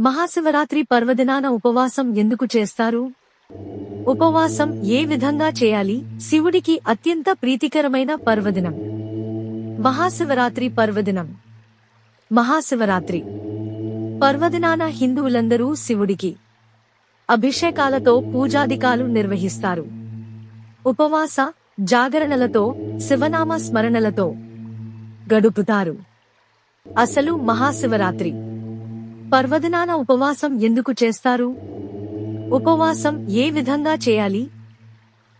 మహాశివరాత్రి పర్వదినాన ఉపవాసం ఎందుకు చేస్తారు? ఉపవాసం ఏ విధంగా చేయాలి? శివుడికి అత్యంత ప్రీతికరమైన పర్వదినం. మహాశివరాత్రి పర్వదినం. మహాశివరాత్రి. పర్వదినాన హిందువులందరూ శివుడికి అభిషేకాలతో పూజాదికాలు నిర్వహిస్తారు. ఉపవాస జాగరణలతో శివనామ స్మరణలతో గడుపుతారు. అసలు మహాశివరాత్రి. పర్వదినాన ఉపవాసం ఎందుకు చేస్తారు? ఉపవాసం ఏ విధంగా చేయాలి?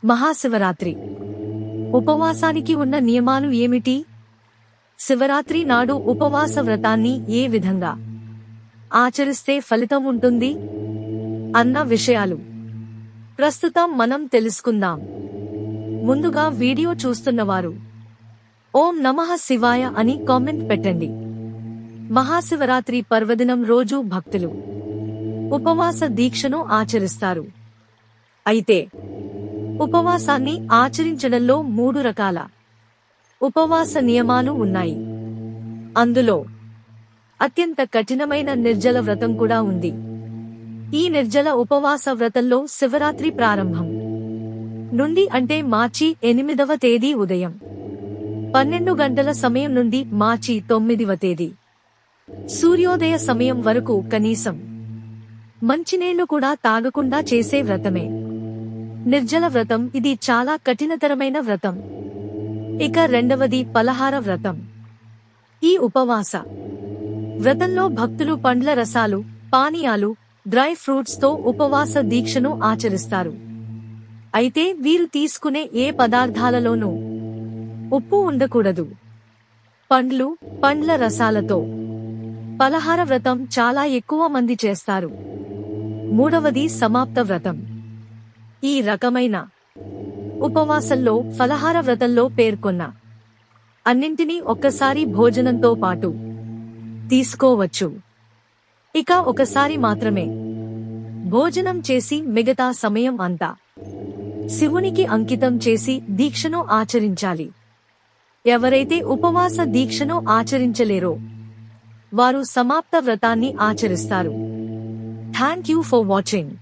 మహాశివరాత్రి. ఉపవాసానికి ఉన్న నియమాలు ఏమిటి? శివరాత్రి నాడు ఉపవాస వ్రతాన్ని ఏ విధంగా? ఆచరిస్తే ఫలితం ఉంటుంది? అన్న విషయాలు. ప్రస్తుతం మనం తెలుసుకుందాం. ముందుగా వీడియో చూస్తున్నవారు. ఓం నమః శివాయ అని కామెంట్ పెట్టండి. మహాశివరాత్రి పర్వదినం రోజు భక్తులు ఉపవాస దీక్షను ఆచరిస్తారు. అయితే ఉపవాసాన్ని ఆచరించడంలో మూడు రకాల ఉపవాస నియమాలు ఉన్నాయి. అందులో అత్యంత కఠినమైన నిర్జల వ్రతం కూడా ఉంది. ఈ నిర్జల ఉపవాస వ్రతంలో శివరాత్రి ప్రారంభం నుండి అంటే మార్చి ఎనిమిదవ తేదీ ఉదయం పన్నెండు గంటల సమయం నుండి మార్చి తొమ్మిదివ తేదీ. సూర్యోదయ సమయం వరకు కనీసం మంచినీళ్ళు కూడా తాగకుండా చేసే వ్రతమే. నిర్జల వ్రతం ఇది చాలా కఠినతరమైన వ్రతం. ఇక రెండవది పలహార వ్రతం. ఈ ఉపవాస. వ్రతంలో భక్తులు పండ్ల రసాలు పానీయాలు డ్రై ఫ్రూట్స్తో ఉపవాస దీక్షను ఆచరిస్తారు. అయితే వీరు తీసుకునే ఏ పదార్థాలలోనూ ఉప్పు ఉండకూడదు. పండ్లు పండ్ల రసాలతో. పలహార వ్రతం చాలా ఎక్కువ మంది చేస్తారు. మూడవది సమాప్త వ్రతం. ఈ రకమైన ఉపవాసంలో ఫలహార వ్రతంలో పేర్కొన్న అన్నింటినీ ఒక్కసారి భోజనంతో పాటు తీసుకోవచ్చు. ఇక ఒకసారి మాత్రమే. భోజనం చేసి మిగతా సమయం అంతా శివునికి అంకితం చేసి దీక్షను ఆచరించాలి. ఎవరైతే ఉపవాస దీక్షను ఆచరించలేరో వారు సమాప్త వ్రతాన్ని ఆచరిస్తారు. Thank you for watching